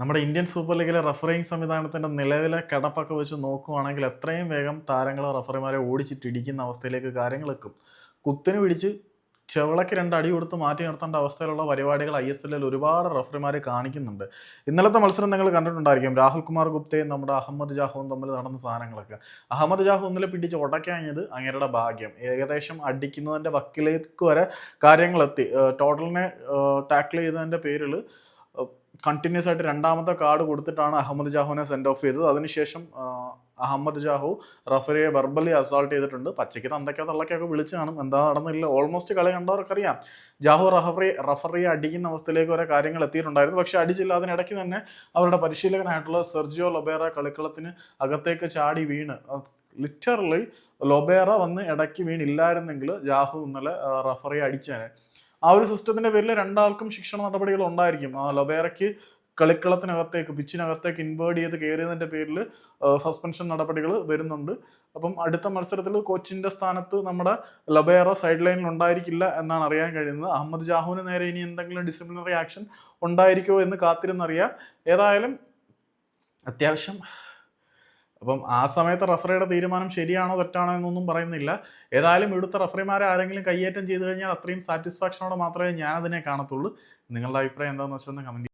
നമ്മുടെ Indian super ലീഗിലെ referring സംവിധാനത്തിന്റെ നിലവിലെ കിടപ്പൊക്കെ വെച്ച് നോക്കുകയാണെങ്കിൽ എത്രയും വേഗം താരങ്ങളെ റഫറിമാരെ ഓടിച്ചിട്ടിടിക്കുന്ന അവസ്ഥയിലേക്ക് കാര്യങ്ങൾ എത്തും. കുത്തിന് പിടിച്ച് ചെവിളക്ക് രണ്ട് അടി കൊടുത്ത് മാറ്റി നിർത്തേണ്ട അവസ്ഥയിലുള്ള പരിപാടികൾ ഐ എസ് എല്ലിൽ ഒരുപാട് റഫറിമാർ കാണിക്കുന്നുണ്ട്. ഇന്നലത്തെ മത്സരം നിങ്ങൾ കണ്ടിട്ടുണ്ടായിരിക്കും. രാഹുൽ കുമാർ ഗുപ്തയും നമ്മുടെ അഹമ്മദ് ജാഹുവും തമ്മിൽ നടന്ന സാധനങ്ങളൊക്കെ. അഹമ്മദ് ജാഹു ഇന്നലെ പിടിച്ച് ഉടക്കാഞ്ഞത് അങ്ങേരുടെ ഭാഗ്യം. ഏകദേശം അടിക്കുന്നതിന്റെ വക്കിലേക്ക് വരെ കാര്യങ്ങളെത്തി ടോട്ടലിനെ ടാക്കിൾ ചെയ്തതിന്റെ പേരിൽ കണ്ടിന്യൂസ് ആയിട്ട് രണ്ടാമത്തെ കാർഡ് കൊടുത്തിട്ടാണ് അഹമ്മദ് ജാഹുവിനെ സെൻഡ് ഓഫ് ചെയ്തത്. അതിനുശേഷം അഹമ്മദ് ജാഹു റഫറിയെ വെർബലി അസോൾട്ട് ചെയ്തിട്ടുണ്ട്. പച്ചയ്ക്ക് തന്തയ്ക്കോ തള്ളയ്ക്കൊക്കെ വിളിച്ച് കാണും. എന്താ നടന്നില്ല? ഓൾമോസ്റ്റ് കളി കണ്ടവർക്കറിയാം. ജാഹു റഫറി റഫറിയെ അടിക്കുന്ന അവസ്ഥയിലേക്ക് വരെ കാര്യങ്ങൾ എത്തിയിട്ടുണ്ടായിരുന്നു. പക്ഷെ അടിച്ചില്ല. അതിനിടയ്ക്ക് തന്നെ അവരുടെ പരിശീലകനായിട്ടുള്ള സെർജിയോ ലൊബേറ കളിക്കളത്തിന് അകത്തേക്ക് ചാടി വീണ്. ലിറ്ററലി ലൊബേറ വന്ന് ഇടയ്ക്ക് വീണില്ലായിരുന്നെങ്കിൽ ജാഹു ഇന്നലെ റഫറിയെ അടിച്ചേനെ. ആ ഒരു സിസ്റ്റത്തിന്റെ പേരിൽ രണ്ടാൾക്കും ശിക്ഷണ നടപടികൾ ഉണ്ടായിരിക്കും. ആ ലൊബേറയ്ക്ക് കളിക്കളത്തിനകത്തേക്ക് പിച്ചിനകത്തേക്ക് ഇൻവേർഡ് ചെയ്ത് കയറിയതിന്റെ പേരിൽ സസ്പെൻഷൻ നടപടികൾ വരുന്നുണ്ട്. അപ്പം അടുത്ത മത്സരത്തിൽ കോച്ചിന്റെ സ്ഥാനത്ത് നമ്മുടെ ലബേറ സൈഡ് ലൈനിൽ ഉണ്ടായിരിക്കില്ല എന്നാണ് അറിയാൻ കഴിയുന്നത്. അഹമ്മദ് ജാഹുവിന് നേരെ ഇനി എന്തെങ്കിലും ഡിസിപ്ലിനറി ആക്ഷൻ ഉണ്ടായിരിക്കുമോ എന്ന് കാത്തിരുന്നറിയാം. ഏതായാലും അത്യാവശ്യം അപ്പം ആ സമയത്ത് റഫറിയുടെ തീരുമാനം ശരിയാണോ തെറ്റാണോ എന്നൊന്നും പറയുന്നില്ല. ഏതായാലും ഇവിടുത്തെ റഫറിമാരെ ആരെങ്കിലും കയ്യേറ്റം ചെയ്തു കഴിഞ്ഞാൽ അത്രയും സാറ്റിസ്ഫാക്ഷനോടെ മാത്രമേ ഞാനതിനെ കാണത്തുള്ളൂ. നിങ്ങളുടെ അഭിപ്രായം എന്താണെന്ന് വെച്ചാൽ ഒന്ന് കമന്റ്